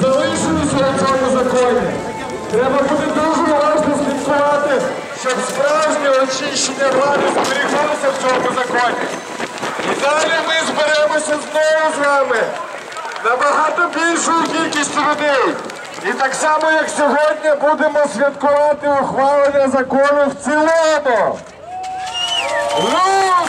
Залишилися у цьому законі. Треба буде дуже уважно слідкувати, щоб справжнє очищення влади зберіглося в цьому законі. І далі ми зберемося знову з вами набагато більшою кількістю людей. І так само, як сьогодні, будемо святкувати ухвалення закону в цілому. Люстрація!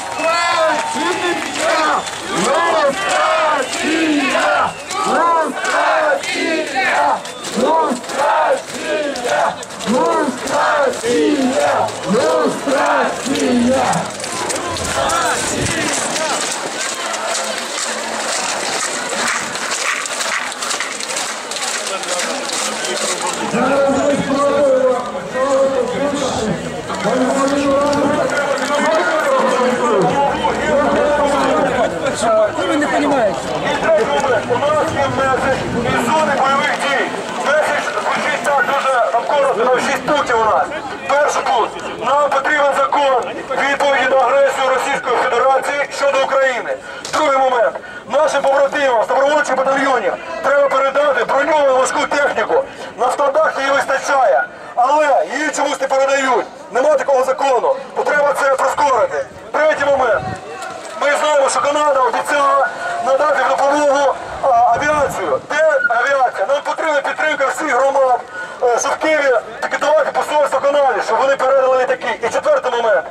Люстрація! Люстрація! Люстрація! Люстрація! Люстрація! Зараз ми спробуємо. У нас є меседж із зони бойових дій. Меседж звучить так дуже навколо ну, шість пунктів у нас. Перший пункт. Нам потрібен закон відповіді на агресію Російської Щодо України. Другий момент. Нашим побратимам з добровольчих батальйонів треба передати броньовану важку техніку. На складах її вистачає. Але її чомусь не передають. Нема такого закону. Треба це прискорити. Третій момент. Ми знаємо, що Канада обіцяла надати допомогу а, авіацію. Де авіація? Нам потрібна підтримка всіх громад, е, щоб в Києві пікетувати посольство Канаді, щоб вони передали літаки. І четвертий момент.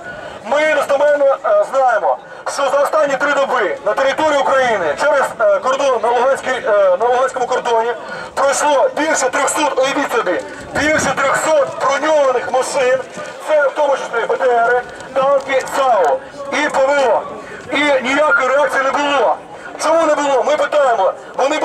Ми достеменно е, знаємо, що за останні три доби на території України через е, кордон на, е, на Луганському кордоні пройшло більше 300, уявіть собі, більше 300 броньованих машин, це в тому числі БТРи, танки, САУ і ПВО. І ніякої реакції не було. Чому не було? Ми питаємо. Вони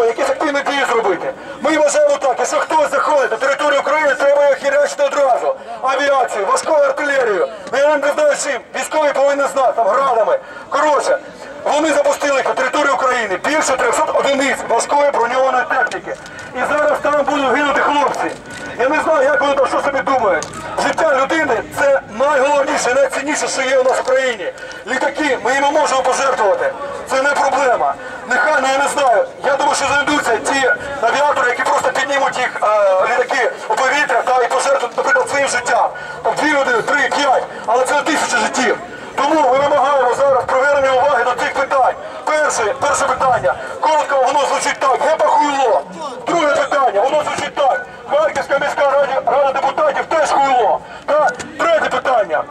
бояться що? Якісь активні дії зробити. Ми вважаємо так, якщо хтось заходить на територію України, треба їх хірячити одразу. Авіацію, важкою артилерією. Ну я не знаю чим. Військові повинні знати, там градами. Коротше, вони запустили на територію України більше 300 одиниць важкої броньованої техніки. І зараз там будуть гинути хлопці. Я не знаю, як вони там що собі думають. Життя людини це найголовніше, найцінніше, що є у нас в Україні. Літаки, ми їм можемо пожертвувати. Це не проблема. Нехай, ну я не знаю. Я думаю, що знайдуться ті авіатори, які просто піднімуть їх е, літаки у повітря та і пожертвують, наприклад, своїм життям. Там дві людини, три, п'ять, але це тисячі життів. Тому ми вимагаємо зараз привернення уваги до цих питань. Перше, перше питання. Коротко воно звучить так. Гепа хуйло. Друге питання, воно звучить так. Харківська міська рада, рада депутатів теж хуйло. Та третє питання.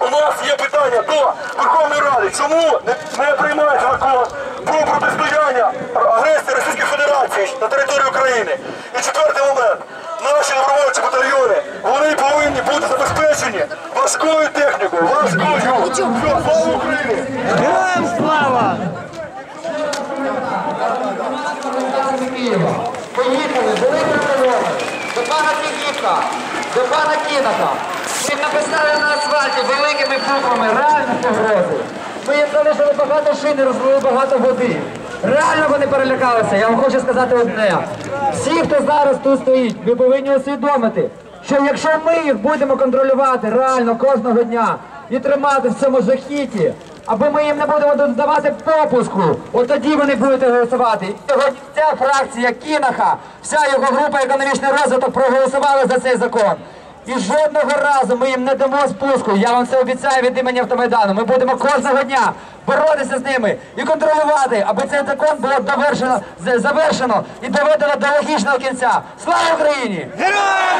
У нас є питання до Верховної Ради, чому не, приймається закон про протистояння агресії Російської Федерації на території України. І четвертий момент. Наші добровольчі батальйони, вони повинні бути забезпечені важкою технікою, важкою. Слава Україні! Героям слава! Поїхали, велика колона. До пана Фігівка, до пана Кінока. Ми написали на асфальті великими буквами реальні погрози. Ми їм залишили багато шини, розлили багато води. Реально вони перелякалися. Я вам хочу сказати одне. Всі, хто зараз тут стоїть, ви повинні усвідомити, що якщо ми їх будемо контролювати реально кожного дня і тримати в цьому жахіті, або ми їм не будемо давати попуску, от тоді вони будуть голосувати. І Сьогодні ця фракція Кінаха, вся його група економічний розвиток проголосували за цей закон. І жодного разу ми їм не дамо спуску. Я вам це обіцяю від імені автомайдану. Ми будемо кожного дня боротися з ними і контролювати, аби цей закон було довершено, завершено і доведено до логічного кінця. Слава Україні! Героям